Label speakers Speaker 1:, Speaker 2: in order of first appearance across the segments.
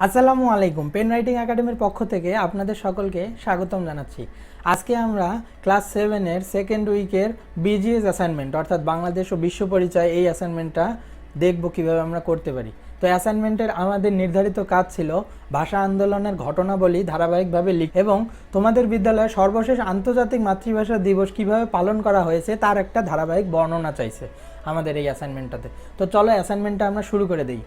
Speaker 1: আসসালামু আলাইকুম pen writing একাডেমির পক্ষ থেকে আপনাদের সকলকে স্বাগতম জানাচ্ছি। আজকে আমরা ক্লাস সেভেনের সেকেন্ড উইকের বিজিএস অ্যাসাইনমেন্ট অর্থাৎ বাংলাদেশ ও বিশ্ব পরিচয়, এই অ্যাসাইনমেন্টটা দেখব কীভাবে আমরা করতে পারি। তো অ্যাসাইনমেন্টের আমাদের নির্ধারিত কাজ ছিল ভাষা আন্দোলনের ঘটনাবলী ধারাবাহিকভাবে লিখ এবং তোমাদের বিদ্যালয়ে সর্বশেষ আন্তর্জাতিক মাতৃভাষা দিবস কীভাবে পালন করা হয়েছে তার একটা ধারাবাহিক বর্ণনা চাইছে আমাদের এই অ্যাসাইনমেন্টটাতে তো চলো অ্যাসাইনমেন্টটা আমরা শুরু করে দিই।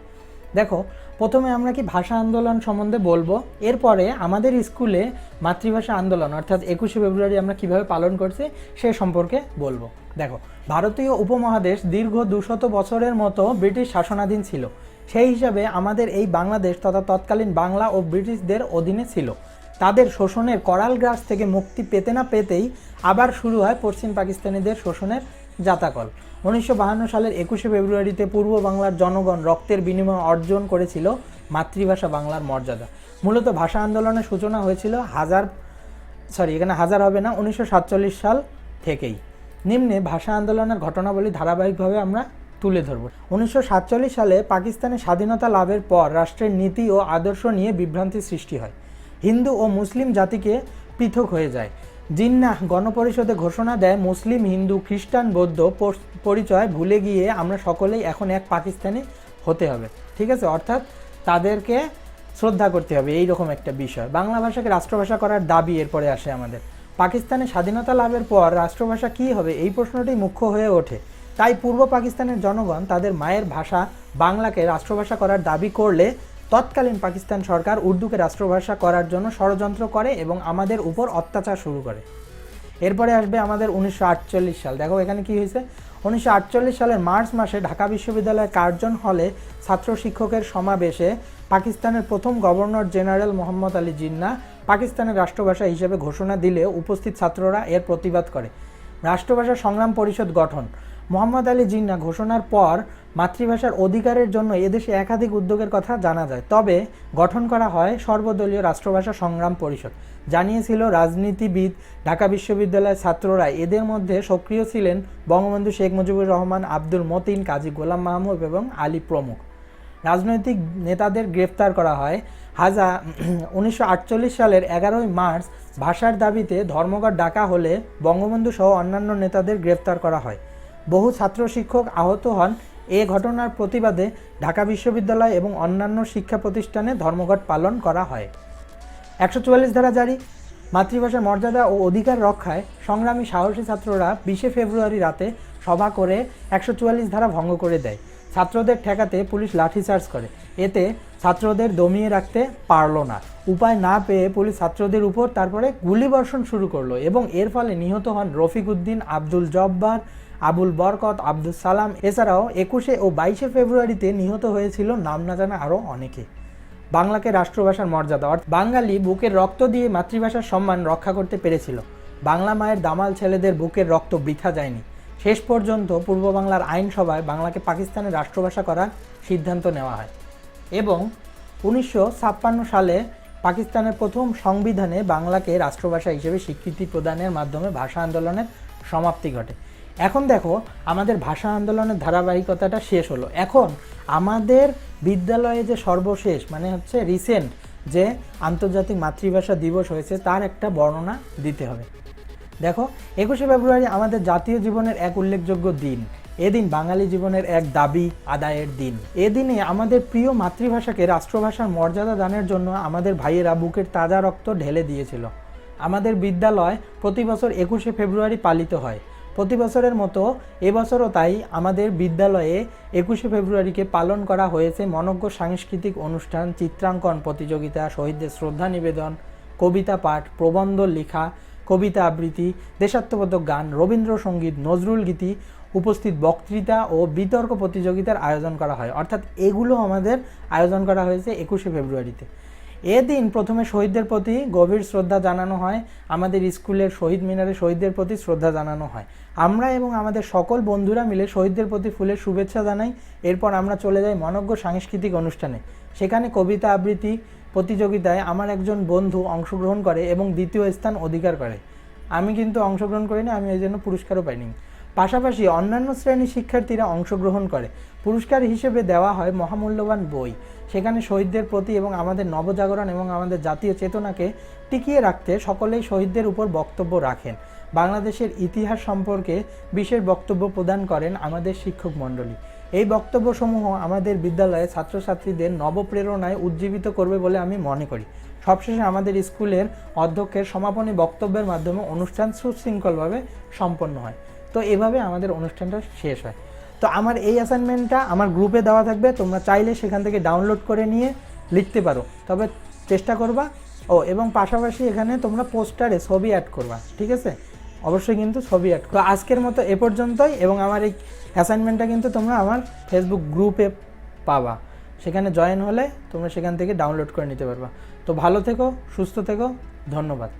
Speaker 1: দেখো, প্রথমে আমরা কি ভাষা আন্দোলন সম্বন্ধে বলব? এরপরে আমাদের স্কুলে মাতৃভাষা আন্দোলন, অর্থাৎ একুশে ফেব্রুয়ারি আমরা কীভাবে পালন করছি, সে সম্পর্কে বলব। দেখো, ভারতীয় উপমহাদেশ দীর্ঘ দুশত বছরের মতো ব্রিটিশ শাসনাধীন ছিল। সেই হিসাবে আমাদের এই বাংলাদেশ তথা তৎকালীন বাংলা ও ব্রিটিশদের অধীনে ছিল। তাদের শোষণের করাল গ্রাস থেকে মুক্তি পেতে না পেতেই আবার শুরু হয় পশ্চিম পাকিস্তানিদের শোষণের জাতাকল। উনিশশো সালের একুশে ফেব্রুয়ারিতে পূর্ব বাংলার জনগণ রক্তের বিনিময় অর্জন করেছিল মাতৃভাষা বাংলার মর্যাদা। মূলত ভাষা আন্দোলনের সূচনা হয়েছিল হাজার সরি এখানে হাজার হবে না, উনিশশো সাতচল্লিশ সাল থেকেই। নিম্নে ভাষা আন্দোলনের ঘটনাবলী ধারাবাহিকভাবে আমরা তুলে ধরব। উনিশশো সাতচল্লিশ সালে পাকিস্তানের স্বাধীনতা লাভের পর রাষ্ট্রের নীতি ও আদর্শ নিয়ে বিভ্রান্তি সৃষ্টি হয়। হিন্দু ও মুসলিম জাতিকে পৃথক হয়ে যায়। জিন্নাহ গণপরিষদে ঘোষণা দেয়, মুসলিম, হিন্দু, খ্রিস্টান, বৌদ্ধ পরিচয় ভুলে গিয়ে আমরা সকলেই এখন এক পাকিস্তানি হতে হবে। ঠিক আছে? অর্থাৎ তাদেরকে শ্রদ্ধা করতে হবে এই রকম একটা বিষয়। বাংলা ভাষাকে রাষ্ট্রভাষা করার দাবি এরপরে আসে আমাদের। পাকিস্তানের স্বাধীনতা লাভের পর রাষ্ট্রভাষা কী হবে? এই প্রশ্নটি মুখ্য হয়ে ওঠে। তাই পূর্ব পাকিস্তানের জনগণ তাদের মায়ের ভাষা বাংলাকে রাষ্ট্রভাষা করার দাবি করলে তৎকালীন পাকিস্তান সরকার উর্দুকে রাষ্ট্রভাষা করার জন্য ষড়যন্ত্র করে এবং আমাদের উপর অত্যাচার শুরু করে। এরপরে আসবে আমাদের উনিশশো আটচল্লিশ সাল। দেখো এখানে কি হয়েছে? উনিশশো আটচল্লিশ সালের মার্চ মাসে ঢাকা বিশ্ববিদ্যালয়ের কার্জন হলে ছাত্র শিক্ষকের সমাবেশে পাকিস্তানের প্রথম গভর্নর জেনারেল মোহাম্মদ আলী জিন্না পাকিস্তানের রাষ্ট্রভাষা হিসেবে ঘোষণা দিলে উপস্থিত ছাত্ররা এর প্রতিবাদ করে। রাষ্ট্রভাষা সংগ্রাম পরিষদ গঠন। মোহাম্মদ আলী জিন্না ঘোষণার পর মাতৃভাষার অধিকারের জন্য এদেশে একাধিক উদ্যোগের কথা জানা যায়। তবে গঠন করা হয় সর্বদলীয় রাষ্ট্রভাষা সংগ্রাম পরিষদ। জানিয়েছিল রাজনীতিবিদ, ঢাকা বিশ্ববিদ্যালয়ের ছাত্ররা। এদের মধ্যে সক্রিয় ছিলেন বঙ্গবন্ধু শেখ মুজিবুর রহমান, আব্দুল মতিন, কাজী গোলাম মাহমুদ এবং আলী প্রমুখ। রাজনৈতিক নেতাদের গ্রেফতার করা হয় হাজা উনিশশো আটচল্লিশ সালের এগারোই মার্চ ভাষার দাবিতে ধর্মঘট ডাকা হলে বঙ্গবন্ধু সহ অন্যান্য নেতাদের গ্রেফতার করা হয়। বহু ছাত্র শিক্ষক আহত হন। এ ঘটনার প্রতিবাদে ঢাকা বিশ্ববিদ্যালয় এবং অন্যান্য শিক্ষা প্রতিষ্ঠানে ধর্মঘট পালন করা হয়। একশো চুয়াল্লিশ ধারা জারি। মাতৃভাষার মর্যাদা ও অধিকার রক্ষায় সংগ্রামী সাহসী ছাত্ররা বিশে ফেব্রুয়ারি রাতে সভা করে একশো চুয়াল্লিশ ধারা ভঙ্গ করে দেয়। ছাত্রদের ঠেকাতে পুলিশ লাঠিচার্জ করে। এতে ছাত্রদের দমিয়ে রাখতে পারল না। উপায় না পেয়ে পুলিশ ছাত্রদের উপর তারপরে গুলিবর্ষণ শুরু করল এবং এর ফলে নিহত হন রফিক উদ্দিন, আব্দুল জব্বার, আবুল বরকত আব্দুল সালাম। এছাড়াও একুশে ও বাইশে ফেব্রুয়ারিতে নিহত হয়েছিল নাম না জানা আরও অনেকে। বাংলাকে রাষ্ট্রভাষার মর্যাদা, অর্থাৎ বাঙালি বুকের রক্ত দিয়ে মাতৃভাষার সম্মান রক্ষা করতে পেরেছিল। বাংলা মায়ের দামাল ছেলেদের বুকের রক্ত বৃথা যায়নি। শেষ পর্যন্ত পূর্ব বাংলার আইনসভায় বাংলাকে পাকিস্তানের রাষ্ট্রভাষা করার সিদ্ধান্ত নেওয়া হয় এবং উনিশশো ছাপ্পান্ন সালে পাকিস্তানের প্রথম সংবিধানে বাংলাকে রাষ্ট্রভাষা হিসেবে স্বীকৃতি প্রদানের মাধ্যমে ভাষা আন্দোলনের সমাপ্তি ঘটে। এখন দেখো, আমাদের ভাষা আন্দোলনের ধারাবাহিকতাটা শেষ হলো। এখন আমাদের বিদ্যালয়ে যে সর্বশেষ মানে হচ্ছে রিসেন্ট যে আন্তর্জাতিক মাতৃভাষা দিবস হয়েছে, তার একটা বর্ণনা দিতে হবে। দেখো, একুশে ফেব্রুয়ারি আমাদের জাতীয় জীবনের এক উল্লেখযোগ্য দিন। এদিন বাঙালি জীবনের এক দাবি, আদায়ের দিন। এদিনে আমাদের প্রিয় মাতৃভাষাকে রাষ্ট্রভাষার মর্যাদা দানের জন্য আমাদের ভাইয়েরা বুকের তাজা রক্ত ঢেলে দিয়েছিল। আমাদের বিদ্যালয় প্রতি বছর একুশে ফেব্রুয়ারি পালিত হয়। প্রতি বছরের মতো এবছরও তাই আমাদের বিদ্যালয়ে একুশে ফেব্রুয়ারিকে পালন করা হয়েছে মনজ্ঞ সাংস্কৃতিক অনুষ্ঠান, চিত্রাঙ্কন প্রতিযোগিতা, শহীদদের শ্রদ্ধা নিবেদন, কবিতা পাঠ, প্রবন্ধ লেখা কবিতা আবৃত্তি, দেশাত্মবোধক গান, রবীন্দ্রসঙ্গীত, নজরুল গীতি, উপস্থিত বক্তৃতা ও বিতর্ক প্রতিযোগিতার আয়োজন করা হয়। অর্থাৎ এগুলো আমাদের আয়োজন করা হয়েছে একুশে ফেব্রুয়ারিতে। এদিন প্রথমে শহীদদের প্রতি গভীর শ্রদ্ধা জানানো হয়, আমাদের স্কুলের শহীদ মিনারে শহীদদের প্রতি শ্রদ্ধা জানানো হয়। আমরা এবং আমাদের সকল বন্ধুরা মিলে শহীদদের প্রতি ফুলের শুভেচ্ছা জানাই। এরপর আমরা চলে যাই মনজ্ঞ সাংস্কৃতিক অনুষ্ঠানে। সেখানে কবিতা আবৃত্তি প্রতিযোগিতায় আমার একজন বন্ধু অংশগ্রহণ করে এবং দ্বিতীয় স্থান অধিকার করে। আমি কিন্তু অংশগ্রহণ করিনি, আমি এই জন্য পুরস্কারও পাইনি। পাশাপাশি অন্যান্য শ্রেণির শিক্ষার্থীরা অংশগ্রহণ করে। পুরস্কার হিসেবে দেওয়া হয় মহামূল্যবান বই। সেখানে শহীদদের প্রতি এবং আমাদের নবজাগরণ এবং আমাদের জাতীয় চেতনাকে টিকিয়ে রাখতে সকলেই শহীদদের উপর বক্তব্য রাখেন। বাংলাদেশের ইতিহাস সম্পর্কে বিশেষ বক্তব্য প্রদান করেন আমাদের শিক্ষক মণ্ডলী। এই বক্তব্যসমূহ আমাদের বিদ্যালয়ে ছাত্রছাত্রীদের নবপ্রেরণায় উজ্জীবিত করবে বলে আমি মনে করি। সবশেষে আমাদের স্কুলের অধ্যক্ষের সমাপনী বক্তব্যের মাধ্যমে অনুষ্ঠান সুশৃঙ্খলভাবে সম্পন্ন হয়। তো এভাবে আমাদের অনুষ্ঠানটা শেষ হয়। তো আমার এই অ্যাসাইনমেন্টটা আমার গ্রুপে দেওয়া থাকবে, তোমরা চাইলে সেখান থেকে ডাউনলোড করে নিয়ে লিখতে পারো। তবে চেষ্টা করবা। ও, এবং পাশাপাশি এখানে তোমরা পোস্টারে ছবি অ্যাড করবা, ঠিক আছে? অবশ্যই কিন্তু ছবি অ্যাড তো আজকের মতো এ পর্যন্তই এবং আমার এই অ্যাসাইনমেন্টটা কিন্তু তোমরা আমার ফেসবুক গ্রুপে পাবা। সেখানে জয়েন হলে তোমরা সেখান থেকে ডাউনলোড করে নিতে পারবা। তো ভালো থেকো, সুস্থ থেকো, ধন্যবাদ।